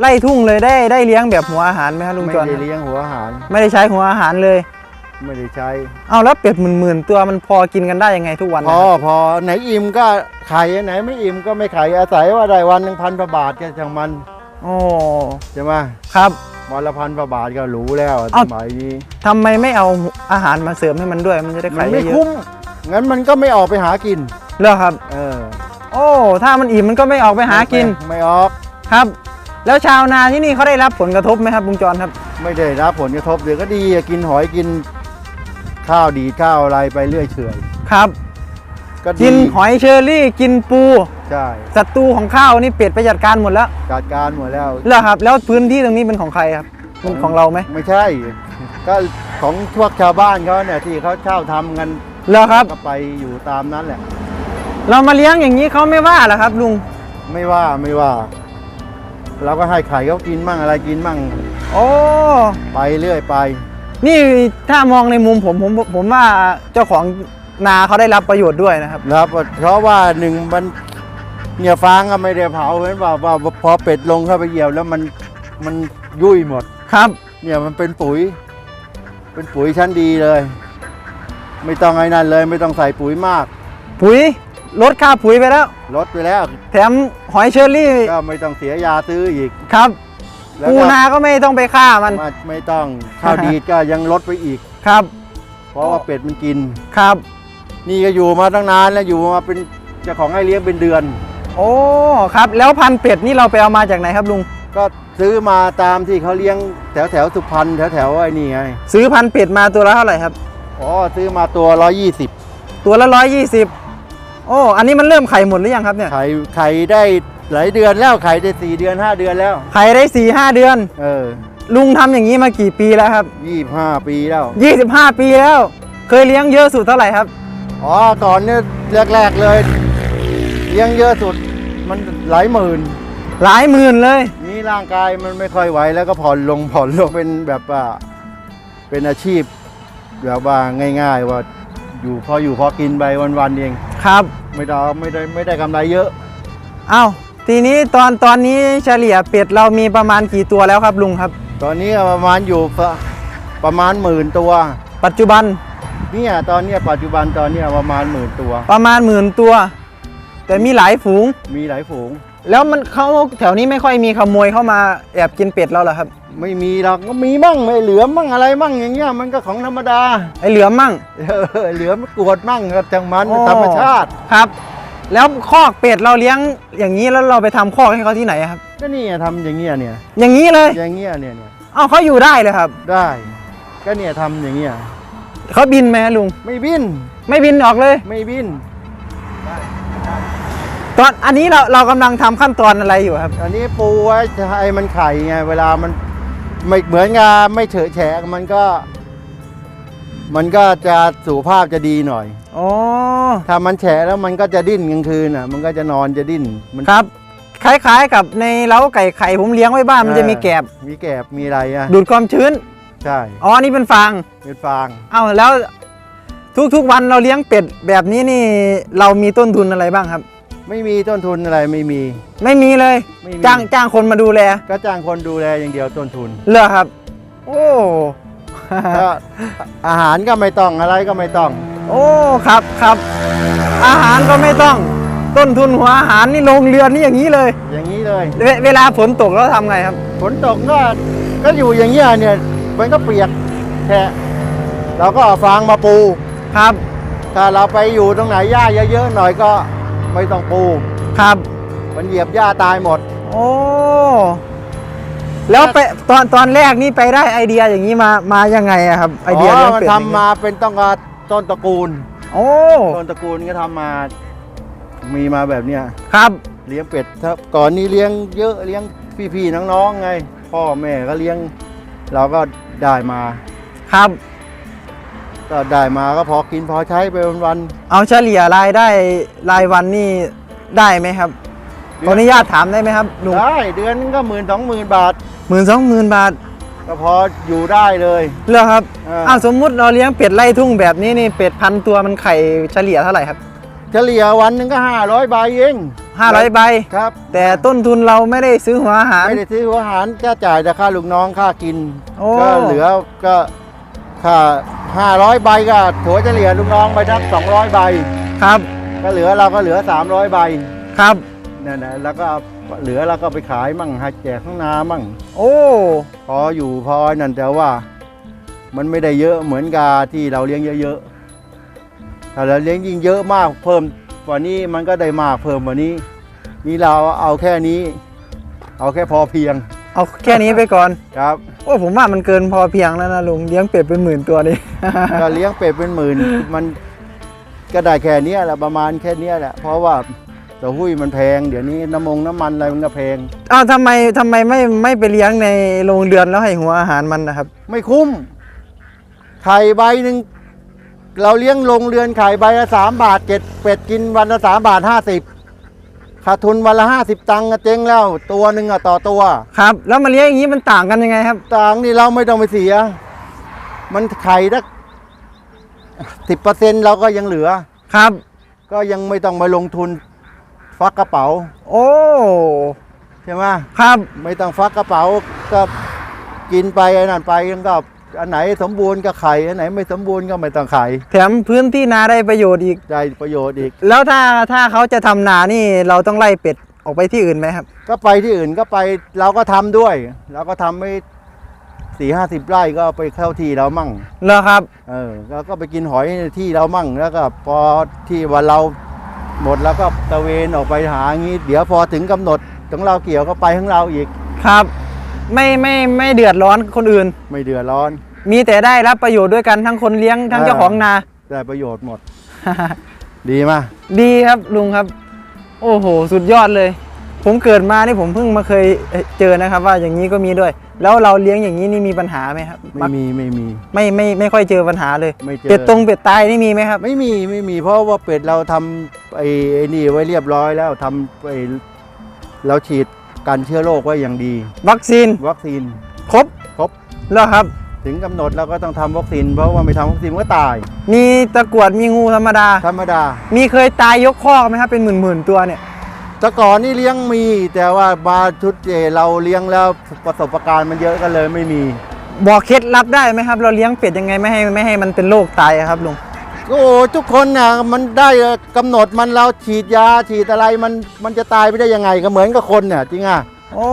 ไล่ทุ่งเลยได้ได้เลี้ยงแบบหัวอาหารไหมครับลุงไม่จวนได้เลี้ยงหัวอาหาร ไม่ได้ใช้หัวอาหารเลย ไม่ได้ใช้เอาแล้วเป็ดหมื่นๆตัวมันพอกินกันได้ยังไงทุกวันพนะอครับพอไหนอิ่มก็ไข่ไหนไม่อิ่มก็ไม่ไข่อาศัยว่าได้วันหนึ่งพันกว่าบาทก็ช่างมันโอ้ใช่ไหมครับวันละพันกว่าบาทก็หรูแล้วสเอ้ามัยนี้ทำไมไม่เอาอาหารมาเสริมให้มันด้วยมันจะได้มัขานยไม่เยอะคุ้มงั้นมันก็ไม่ออกไปหากินๆเหรอครับ เออ โอ้ ถ้ามันอิ่มมันก็ไม่ออกไปหากิน ไม่ไม่ออก ครับ แล้วชาวนาที่นี่เขาได้รับผลกระทบไหมครับลุงจรครับ ไม่ได้รับผลกระทบเดี๋ยวก็ดีอะกินหอยกินข้าวดีข้าวอะไรไปเรื่อยเฉอยครับ ก็ดีกินหอยเชอรี่กินปูใช่ศัตรูของข้าวนี่เป็ดไปจัดการหมดแล้วจัดการหมดแล้ว เหรอครับ แล้วพื้นที่ตรงนี้เป็นของใครครับเป็นของเราไหมไม่ใช่ ก็ของพวกชาวบ้านเขาเนี่ยที่เขาเช่าทำกันเหรอครับ ก็ไปอยู่ตามนั้นแหละ เรามาเลี้ยงอย่างนี้เขาไม่ว่าเหรอครับลุง ไม่ว่าไม่ว่า เราก็ให้ไข่เขากินมั่งอะไรกินมั่งโอ้ไปเรื่อยไป นี่ถ้ามองในมุมผมผมผมว่าเจ้าของนาเขาได้รับประโยชน์ด้วยนะครับแล้วเพราะว่าหนึ่งมันเนี่ยฟางก็ไม่ได้เผาเหมือนว่าว่าพอเป็ดลงเข้าไปเหยียบแล้วมันมันยุ่ยหมดครับ เนี่ยมันเป็นปุ๋ย เป็นปุ๋ยชั้นดีเลย ไม่ต้องไอ้นั่นเลย ไม่ต้องใส่ปุ๋ยมาก ปุ๋ย ลดค่าปุ๋ยไปแล้ว ลดไปแล้วแถมหอยเชอรี่ก็ไม่ต้องเสียยาซื้ออีกครับแล้วปูก็นาก็ไม่ต้องไปฆ่ามันไม่ไม่ต้องข้าวดีดก็ยังลดไปอีกครับ เพราะว่าเป็ดมันกินครับ นี่ก็อยู่มาตั้งนานแล้วอยู่มาเป็นเจ้าของให้เลี้ยงเป็นเดือน โอ้ครับ แล้วพันธุ์เป็ดนี่เราไปเอามาจากไหนครับลุงก็ซื้อมาตามที่เขาเลี้ยงแถวแถวสุพรรณแถวแถวไอ้นี่ไงซื้อพันธุ์เป็ดมาตัวละเท่าไหร่ครับอ๋อซื้อมาตัว120ตัวละร้อยยี่สิบ โอ้อันนี้มันเริ่มไข่หมดหรือยังครับเนี่ย ไข่ไข่ได้หลายเดือนแล้วไข่ได้สี่เดือนห้าเดือนแล้ว ไข่ได้สี่ห้าเดือน เออ ลุงทำอย่างนี้มากี่ปีแล้วครับยี่ห้าปีแล้วยี่สิบห้าปีแล้ว เคยเลี้ยงเยอะสุดเท่าไหร่ครับ อ๋อก่อนเนี่ยแรกๆเลย เลี้ยงเยอะสุดมันหลายหมื่น หลายหมื่นเลย นี่ร่างกายมันไม่ค่อยไหวแล้วก็ผ่อนลงผ่อนลงเป็นแบบว่าเป็นอาชีพแบบว่าง่าย ๆ ว่าอยู่พออยู่พอกินไปวันๆเอง ครับไม่ได้ไม่ได้ไม่ได้กำไรเยอะเอ้าทีนี้ตอนตอนนี้เฉลี่ยเป็ดเรามีประมาณกี่ตัวแล้วครับลุงครับ ตอนนี้ประมาณอยู่ประประมาณหมื่นตัว ปัจจุบันเนี่ยตอนเนี้ยปัจจุบันตอนเนี้ยประมาณหมื่นตัว ประมาณหมื่นตัว แต่มีหลายฝูงมีหลายฝูง แล้วมันเขาแถวนี้ไม่ค่อยมีขโมยเข้ามาแอบกินเป็ดเราเหรอครับ ไม่มีหรอกก็มีมั่งไม่เหลือมั่งอะไรมั่งอย่างเงี้ยมันก็ของธรรมดาไอเหลือมมั่งเออเหลือมกวดมั่งกับจังมันอ๋อธรรมชาติครับ แล้วคอกเป็ดเราเลี้ยงอย่างนี้แล้วเราไปทำคอกให้เขาที่ไหนอะครับ ก็นี่ทำอย่างเงี้ยเนี่ย อย่างนี้เลยอย่างเงี้ยเนี่ยเนี่ยเอ้าเขาอยู่ได้เลยครับได้ ก็เนี่ยทำอย่างเงี้ยเขาบินไหมลุงไม่บิน ไม่บินออกเลย ไม่บิน ตอนอันนี้เราเรากำลังทำขั้นตอนอะไรอยู่ครับ อันนี้ปูไว้ให้มันไข่ไงเวลามันไม่เหมือนกับไม่เฉอะแฉะมันก็ มันก็จะสุขภาพจะดีหน่อย อ๋อ ถ้ามันแฉะแล้วมันก็จะดิ้นกลางคืนอะ มันก็จะนอนจะดิ้นมันครับ คล้ายๆกับในเล้าไก่ไข่ผมเลี้ยงไว้บ้านมันจะมีแกบ มีแกบมีอะไรอะดูดความชื้น ใช่อ๋ออันนี่เป็นฟาง เป็นฟาง เอ้าแล้วทุกๆวันเราเลี้ยงเป็ดแบบนี้นี่เรามีต้นทุนอะไรบ้างครับ ไม่มีต้นทุนอะไรไม่มี ไม่มีเลย ไม่มี จ้างจ้างคนมาดูแลก็จ้างคนดูแลอย่างเดียวต้นทุน เหรอครับ โอ้ ก็อาหารก็ไม่ต้องอะไรก็ไม่ต้อง โอ้ครับครับ อาหารก็ไม่ต้อง ต้นทุนหัวอาหารนี่โรงเรือนนี่อย่างนี้เลยอย่างนี้เลยเวเวลาฝนตกเราทำไงครับ ฝนตกก็ก็อยู่อย่างเงี้ยเนี่ยมันก็เปียกแฉะเราก็เอาฟางมาปู ครับ ถ้าเราไปอยู่ตรงไหนหญ้าเยอะๆหน่อยก็ ไม่ต้องปู ครับ มันเหยียบหญ้าตายหมด โอ้แล้วไปตอนตอนแรกนี่ไปได้ไอเดียอย่างนี้มามายังไงอะครับ ไอเดียอ๋เลี้ยองมันเป็ดทำมาเป็นต้องการต้นตระกูล โอ้ต้นตระกูลก็ทำมา มีมาแบบเนี้ยครับ เลี้ยงเป็ดถ้าก่อนนี้เลี้ยงเยอะเลี้ยงพี่ๆน้องๆไง พ่อแม่ก็เลี้ยง เราก็ได้มา ครับ ก็ได้มาก็พอกินพอใช้ไปวันเอาเฉลี่ยรายได้รายวันนี่ได้ไหมครับขออนุญาตถามได้ไหมครับลุงๆได้เดือนนึงก็หมื่นสองหมื่นบาท หมื่นสองหมื่นบาทก็พออยู่ได้เลย เหรอครับเอออ้าวสมมุติเราเลี้ยงเป็ดไล่ทุ่งแบบนี้นี่เป็ดพันตัวมันไข่เฉลี่ยเท่าไหร่ครับเฉลี่ยวันหนึงก็ห้าร้อยใบเอง500ใบครับแต่ต้นทุนเราไม่ได้ซื้อหัวอาหาร ไม่ได้ซื้อหัวอาหารก็จ่ายแต่ค่าลูกน้องค่ากิน โอ้ ก็เหลือก็ ค่า500ใบก็ถัวเฉลี่ยลูกน้องไปทัก200ใบ ครับ ก็เหลือเราก็เหลือ300ใบครับ นั่นแหละแล้วก็เหลือเราก็ไปขายมั่งให้แจกข้างนามั่ง โอ้พออยู่พอนั่นแต่ว่า มันไม่ได้เยอะเหมือนกับที่เราเลี้ยงเยอะๆถ้าเราเลี้ยงยิ่งเยอะมากเพิ่มกว่านี้มันก็ได้มากเพิ่มกว่านี้ นี่เราเอาแค่นี้ เอาแค่พอเพียง เอาแค่นี้ไปก่อนครับโอ้ผมว่ามันเกินพอเพียงแล้วนะลุงเลี้ยงเป็ดเป็นหมื่นตัวนี่ก็เลี้ยงเป็ดเป็นหมื่นมันก็ได้แค่เนี้ยแหละประมาณแค่เนี้ยแหละเพราะว่าเต่าหุ้ยมันแพงเดี๋ยวนี้น้ำมงน้ำมันอะไรมันก็แพง อ้าวทำไมทำไมไม่ไม่ไปเลี้ยงในโรงเรือนแล้วให้หัวอาหารมันนะครับ ไม่คุ้มไข่ใบหนึ่งเราเลี้ยงลงเรือนไข่ใบละสามบาทเจ็ดเป็ดกินวันละสามบาทห้าสิบ ขาดทุนวันละห้าสิบตังค์ก็เจ๊งแล้ว ตัวหนึ่งอะต่อตัว ครับ แล้วมาเลี้ยงอย่างนี้มันต่างกันยังไงครับต่างนี่เราไม่ต้องไปเสีย มันไข่สักสิบเปอร์เซ็นเราก็ยังเหลือ ครับ ก็ยังไม่ต้องมาลงทุนฟักกระเป๋าโอ้ใช่ไหมครับ ไม่ต้องฟักกระเป๋าก็กินไปไอ้นั่นไปก็ อันไหนสมบูรณ์ก็ไข่อันไหนไม่สมบูรณ์ก็ไม่ต้องไข่แถมพื้นที่นาได้ประโยชน์อีก ได้ประโยชน์อีก แล้วถ้าถ้าเขาจะทำนานี่เราต้องไล่เป็ดออกไปที่อื่นไหมครับ ก็ไปที่อื่นก็ไปเราก็ทำด้วยเราก็ทำไม่สี่ห้าสิบไร่ก็ไปเข้าที่เรามั่งเหรอครับ เออแล้วก็ไปกินหอยในที่เรามั่งแล้วก็พอที่วันเราหมดแล้วก็ตะเวนออกไปหางี้ เดี๋ยวพอถึงกำหนดของเราเกี่ยวก็ไปของเราอีก ครับ ไม่ไม่ไม่เดือดร้อนคนอื่น ไม่เดือดร้อน มีแต่ได้รับประโยชน์ด้วยกันทั้งคนเลี้ยงทั้งอ่าเจ้าของนา ได้ประโยชน์หมด ดีมากดีครับลุงครับ โอ้โห สุดยอดเลย ผมเกิดมานี่ผมเพิ่งมาเคยเจอนะครับ ว่าอย่างนี้ก็มีด้วย แล้วเราเลี้ยงอย่างนี้นี่มีปัญหาไหมครับไม่มีไม่มี ไม่ไม่ไม่ค่อยเจอปัญหาเลยไม่เจอเป็ดตรงเป็ดตายนี่มีไหมครับ ไม่มีไม่มีเพราะว่าเป็ดเราทำไอ้ไอ้นี่ไว้เรียบร้อยแล้วทำไอ้เราฉีด กันเชื้อโรคไว้อย่างดี วัคซีนวัคซีนครบครบแล้วครับ ถึงกำหนดเราก็ต้องทำวัคซีนเพราะว่าไม่ทำวัคซีนมันก็ตาย มีตะกรวดมีงูธรรมดา ธรรมดา มีเคยตายยกคอกไหมครับเป็นหมื่นหมื่นๆตัวเนี่ยแต่ก่อนนี่เลี้ยงมี แต่ว่ามาชุดเจเราเลี้ยงแล้วประสบการณ์มันเยอะกันเลยไม่มี บอกเคล็ดลับได้ไหมครับ เราเลี้ยงเป็ดยังไงไม่ให้ไม่ให้มันเป็นโรคตายอะครับลุง โอ้โหทุกคนน่ะมันได้กำหนดมันเราฉีดยาฉีดอะไรมันมันจะตายไปได้ยังไงก็เหมือนกับคนเนี่ยจริงอะโอ้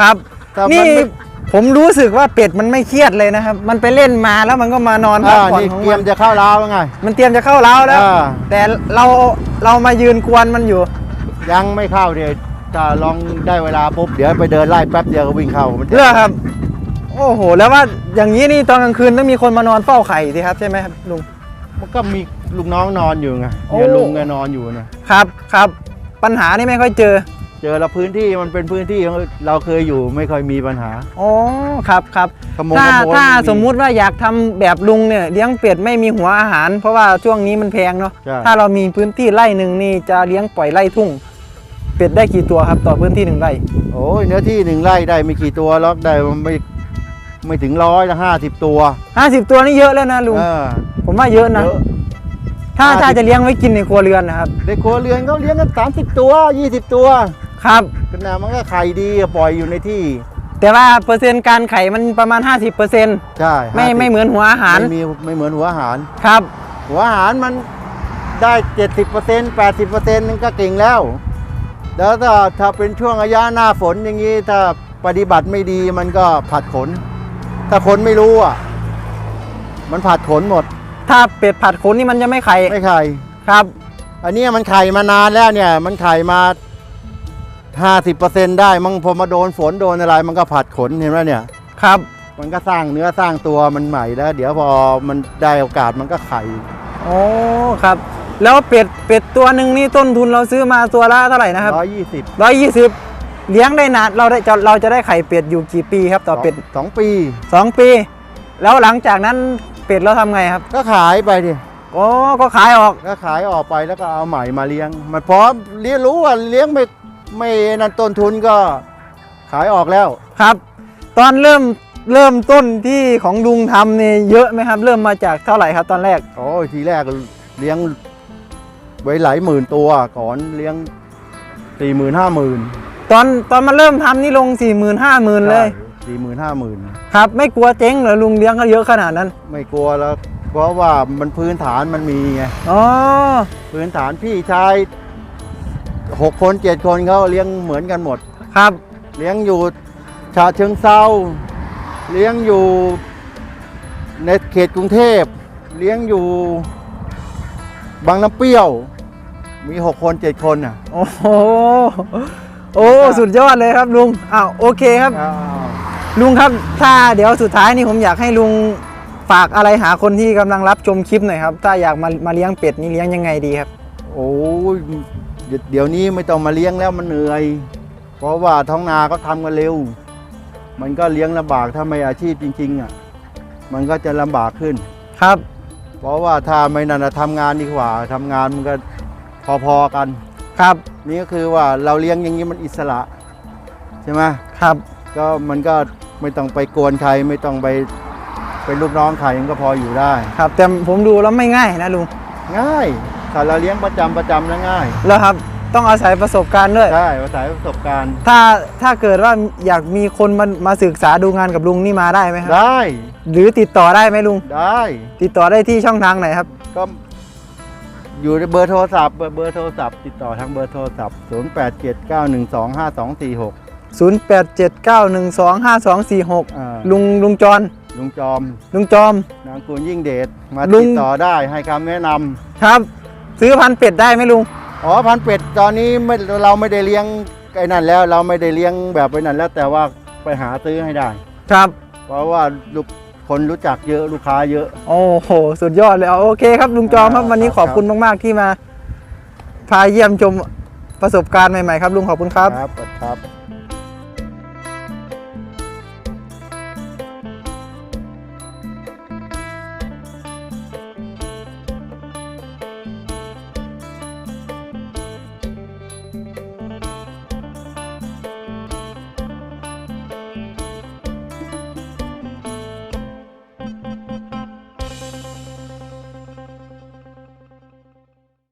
ครับแต่มันนี่ไม่ผมรู้สึกว่าเป็ดมันไม่เครียดเลยนะครับ มันไปเล่นมาแล้วมันก็มานอนพักอ่าผ่อนนี่ของเตรียมัมนจะเข้าร้าวแล้วไง มันเตรียมจะเข้าเล้าแล้วอ่าแต่เราเรามายืนกวนมันอยู่ ยังไม่เข้าเดี๋ยวจะลองได้เวลาปุ๊บเดี๋ยวไปเดินไล่แป๊บเดียวก็วิ่งเข้ามันจะเลือครับ โอ้โห แล้วว่าอย่างนี้นี่ตอนกลางคืนต้องมีคนมานอนเฝ้าไข่สิครับใช่ไหมครับลุง มันก็มีลูกน้องนอนอยู่ไงโอ้เดี๋ยวลุงก็นอนอยู่นะครับครับ ปัญหานี่ไม่ค่อยเจอ เจอแล้วพื้นที่มันเป็นพื้นที่ของเราเคยอยู่ไม่ค่อยมีปัญหาอ๋อครับครับ ขโมยถ้าขโมยถ้าไสมมุติว่าอยากทำแบบลุงเนี่ยเลี้ยงเป็ดไม่มีหัวอาหาร เพราะว่าช่วงนี้มันแพงเนาะใช่ถ้าเรามีพื้นที่ไร่หนึ่งนี่จะเลี้ยงปล่อยไร่ทุ่ง เป็ดได้กี่ตัวครับต่อพื้นที่หนึ่งไร่โอ้ยเนื้อที่หนึ่งไร่ได้ไม่กี่ตัวล็อกได้ไม่ ไม่ถึงร้อยละห้าสิบตัวห้าสิบตัวนี่เยอะแล้วนะลุง เออผมว่าเยอะนะ เยอะ ถ้า50 ถ้าจะเลี้ยงไว้กินในครัวเรือนนะครับ ในครัวเรือนเขาเลี้ยงกันสามสิบตัวยี่สิบตัวครับ ขนาดมันก็ไข่ดีปล่อยอยู่ในที่แต่ว่าเปอร์เซ็นต์การไข่มันประมาณ 50%เปอร์เซ็นต์ใช่ไม่50ไม่เหมือนหัวอาหาร ไม่มีไม่เหมือนหัวอาหาร ครับ หัวอาหารมันได้เจ็ดสิบเปอร์เซ็นต์แปดสิบเปอร์เซ็นต์นึงก็เก่งแล้ว แล้วถ้าถ้าเป็นช่วงระยะหน้าฝนอย่างนี้ถ้าปฏิบัติไม่ดีมันก็ผัดขน ถ้าคนไม่รู้อะ มันผัดขนหมด ถ้าเป็ดผัดขนนี่มันจะไม่ไข่ไม่ไข่ ครับ อันเนี้ยมันไข่มานานแล้วเนี่ย มันไข่มาห้าสิบเปอร์เซ็นได้มั้งพอมาโดนฝนโดนอะไร มันก็ผัดขนเห็นไหมเนี่ย ครับ มันก็สร้างเนื้อสร้างตัวมันใหม่แล้ว เดี๋ยวพอมันได้โอกาสมันก็ไข่โอ้ครับ แล้วเป็ดเป็ดตัวหนึ่งนี่ต้นทุนเราซื้อมาตัวละเท่าไหร่นะครับร้อยยี่สิบร้อยยี่สิบ เลี้ยงได้นานเราได้จะเราจะได้ไข่เป็ดอยู่กี่ปีครับต่อเป็ดสองปีสองปี แล้วหลังจากนั้นเป็ดเราทำไงครับ ก็ขายไปดิโอ้ก็ขายออกก็ขายออกไปแล้วก็เอาใหม่มาเลี้ยง มันพร้อมเรียนรู้ว่าเลี้ยงไม่ไม่นั่นต้นทุนก็ขายออกแล้วครับ ตอนเริ่มเริ่มต้นที่ของลุงทำนี่เยอะไหมครับ เริ่มมาจากเท่าไหร่ครับตอนแรกโอ้ยทีแรกเลี้ยงไว้หลายหมื่นตัวก่อนเลี้ยงสี่หมื่นห้าหมื่น ตอนตอนมาเริ่มทำนี่ลง4 0 0 0 0 5 0 0 0เลยสี่หมื่นห้าหมื่นครับ ไม่กลัวเจ๊งเหรอลุงเลี้ยงเขาเยอะขนาดนั้น ไม่กลัวแล้วเพราะว่ามันพื้นฐานมันมีไงอ๋อพื้นฐานพี่ชายหกคนเจ็ดคนเขาเลี้ยงเหมือนกันหมดครับ เลี้ยงอยู่ชาเชิงเซาเลี้ยงอยู่ในเขตกรุงเทพ เลี้ยงอยู่บางน้ำเปรี้ยว มีหกคนเจ็ดคนอะ โอ้โห โอ้สุดยอดเลยครับลุงอ้าวโอเคครับอ้าวลุงครับถ้าเดี๋ยวสุดท้ายนี่ผมอยากให้ลุงฝากอะไรหาคนที่กำลังรับชมคลิปหน่อยครับ ถ้าอยากมามาเลี้ยงเป็ดนี่เลี้ยงยังไงดีครับ โอ้ยเดี๋ยวเดี๋ยวนี้ไม่ต้องมาเลี้ยงแล้วมันเหนื่อย เพราะว่าท้องนาก็ทำกันเร็ว มันก็เลี้ยงลำบากถ้าไม่อาชีพจริงๆอะมันก็จะลำบากขึ้นครับ เพราะว่าถ้าไม่นั่นนะทำงานดีกว่าทำงานมันก็พอๆกัน ครับนี่ก็คือว่าเราเลี้ยงอย่างนี้มันอิสระใช่ไหมครับ ก็มันก็ไม่ต้องไปกวนใครไม่ต้องไปเป็นลูกน้องใครมันก็พออยู่ได้ ครับ แต่ผมดูแล้วไม่ง่ายนะลุงง่ายถ้าเราเลี้ยงประจำประจำแล้วง่ายแล้วครับ ต้องอาศัยประสบการณ์ด้วย ใช่ภาษาประสบการณ์ ถ้าถ้าเกิดว่าอยากมีคนมามาศึกษาดูงานกับลุงนี่มาได้ไหมครับ ได้ หรือติดต่อได้ไหมลุง ได้ ติดต่อได้ที่ช่องทางไหนครับ ก็ อยู่ในเบอร์โทรศัพท์เบอร์เบอร์โทรศัพท์ติดต่อทางเบอร์โทรศัพท์ 0 8 7 9 1 2 5 2 4 6 0879125246 อ่าลุงลุงจรลุงจอมลุงจอม นางกุลยิ่งเดชมาลุงติดต่อได้ให้คำแนะนำครับ ซื้อพันธุ์เป็ดได้ไหมลุงอ๋อพันเป็ดตอนนี้ไม่เราไม่ได้เลี้ยงไอ้นั่นแล้วเราไม่ได้เลี้ยงแบบไอ้นั่นแล้วแต่ว่าไปหาซื้อให้ได้ ครับ เพราะว่าลูก คนรู้จักเยอะลูกค้าเยอะ โอ้โห สุดยอดเลยเอาโอเคครับลุงจอมครับอ่าวันนี้ครับขอบคุณมาก ๆ ที่มา พาเยี่ยมชมประสบการณ์ใหม่ ๆ ครับลุงขอบคุณครับ ครับครับ